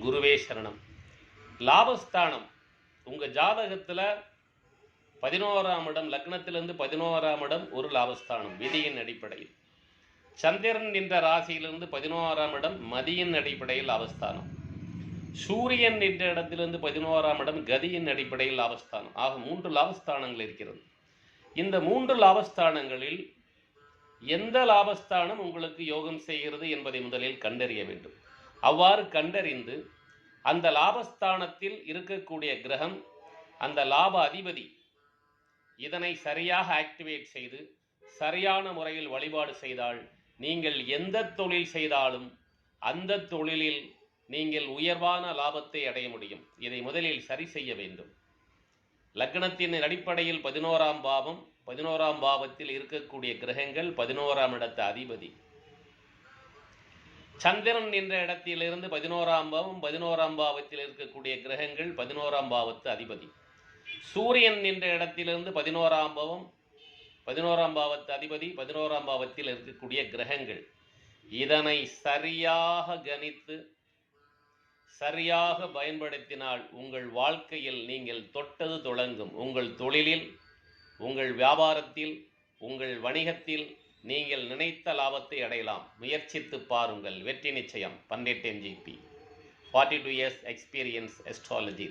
குருவே சரணம். லாபஸ்தானம். உங்கள் ஜாதகத்தில் பதினோராம் இடம் லக்னத்திலிருந்து பதினோராம் இடம் ஒரு லாபஸ்தானம் விதியின் அடிப்படையில். சந்திரன் என்ற ராசியிலிருந்து பதினோராம் இடம் மதியின் அடிப்படையில் லாபஸ்தானம். சூரியன் என்ற இடத்திலிருந்து பதினோராம் இடம் கதியின் அடிப்படையில் லாபஸ்தானம். ஆக மூன்று லாபஸ்தானங்கள் இருக்கிறது. இந்த மூன்று லாபஸ்தானங்களில் எந்த லாபஸ்தானம் உங்களுக்கு யோகம் செய்கிறது என்பதை முதலில் கண்டறிய வேண்டும். அவ்வாறு கண்டறிந்து அந்த லாபஸ்தானத்தில் இருக்கக்கூடிய கிரகம் அந்த லாப அதிபதி இதனை சரியாக ஆக்டிவேட் செய்து சரியான முறையில் வழிபாடு செய்தால் நீங்கள் எந்த தொழில் செய்தாலும் அந்த தொழிலில் நீங்கள் உயர்வான லாபத்தை அடைய முடியும். இதை முதலில் சரி செய்ய வேண்டும். லக்னத்தின் அடிப்படையில் பதினோராம் பாவம் பதினோராம் பாவத்தில் இருக்கக்கூடிய கிரகங்கள் பதினோராம் இடத்த அதிபதி. சந்திரன் என்ற இடத்திலிருந்து பதினோராம் பாவம் பதினோராம் பாவத்தில் இருக்கக்கூடிய கிரகங்கள் பதினோராம் பாவத்து அதிபதி. சூரியன் என்ற இடத்திலிருந்து பதினோராம் பாவம் பதினோராம் பாவத்து அதிபதி பதினோராம் பாவத்தில் இருக்கக்கூடிய கிரகங்கள். இதனை சரியாக கணித்து சரியாக பயன்படுத்தினால் உங்கள் வாழ்க்கையில் நீங்கள் தொட்டது தொடங்கும். உங்கள் தொழிலில் உங்கள் வியாபாரத்தில் உங்கள் வணிகத்தில் நீங்கள் நினைத்த லாபத்தை அடையலாம். முயற்சித்து பாருங்கள். வெற்றி நிச்சயம். பன்னெட்டு MGP forty two years experience astrology